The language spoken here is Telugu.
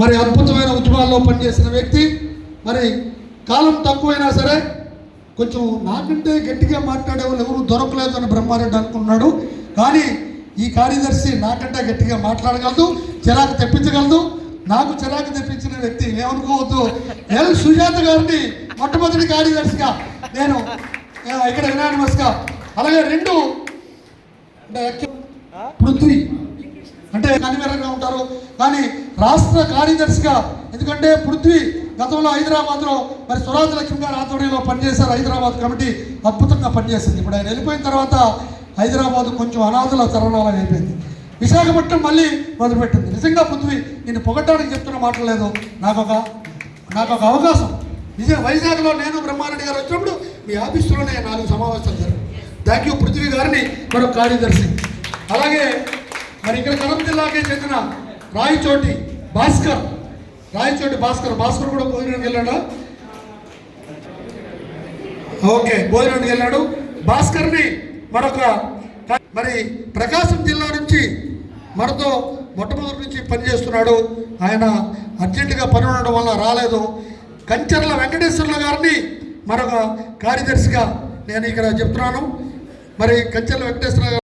మరి అద్భుతమైన ఉద్యమాల్లో పనిచేసిన వ్యక్తి. మరి కాలం తక్కువైనా సరే కొంచెం నాకంటే గట్టిగా మాట్లాడే వాళ్ళు ఎవరు దొరకలేదు అని బ్రహ్మారెడ్డి అనుకున్నాడు. కానీ ఈ కార్యదర్శి నాకంటే గట్టిగా మాట్లాడగలదు చిరాకు తెప్పించగలదు. నాకు చిరాకు తెప్పించిన వ్యక్తి ఏమనుకోవద్దు. ఎల్ సుజాత గారిని మొట్టమొదటి కార్యదర్శిగా నేను ఇక్కడ యునానిమస్గా అలాగే రెండు అంటే పృథ్వీ. అంటే కనివెరంగా ఉంటారు. కానీ రాష్ట్ర కార్యదర్శిగా ఎందుకంటే పృథ్వీ గతంలో హైదరాబాద్లో మరి స్వరాజ్ లక్ష్మి గారి ఆధ్వర్యంలో పనిచేశారు. హైదరాబాద్ కమిటీ అద్భుతంగా పనిచేసింది. ఇప్పుడు ఆయన వెళ్ళిపోయిన తర్వాత హైదరాబాద్ కొంచెం అనాథల తరుణాలు అయిపోయింది. విశాఖపట్నం మళ్ళీ మొదలుపెట్టింది. నిజంగా పృథ్వీ నేను పొగట్టడానికి చెప్తున్న మాట లేదు. నాకు ఒక నాకు ఒక అవకాశం. నిజం వైజాగ్లో నేను బ్రహ్మారెడ్డి గారు వచ్చినప్పుడు మీ ఆఫీసులోనే నాలుగు సమావేశాలు జరిగాయి. థ్యాంక్ యూ పృథ్వీ గారిని మరొక కార్యదర్శి అలాగే మరి ఇక్కడ కడప జిల్లాకే చెందిన రాయచోటి భాస్కర్. రాయచోటి భాస్కర్. భాస్కర్ కూడా భోజనానికి వెళ్ళాడా? ఓకే భోజనానికి వెళ్ళాడు. భాస్కర్ని మరొక మరి ప్రకాశం జిల్లా నుంచి మనతో మొట్టమొదటి నుంచి పనిచేస్తున్నాడు. ఆయన అర్జెంటుగా పని ఉండడం వల్ల రాలేదు. కంచర్ల వెంకటేశ్వర్ల గారిని మరొక కార్యదర్శిగా నేను ఇక్కడ చెప్తున్నాను. మరి కంచెర్ల వెంకటేశ్వర గారు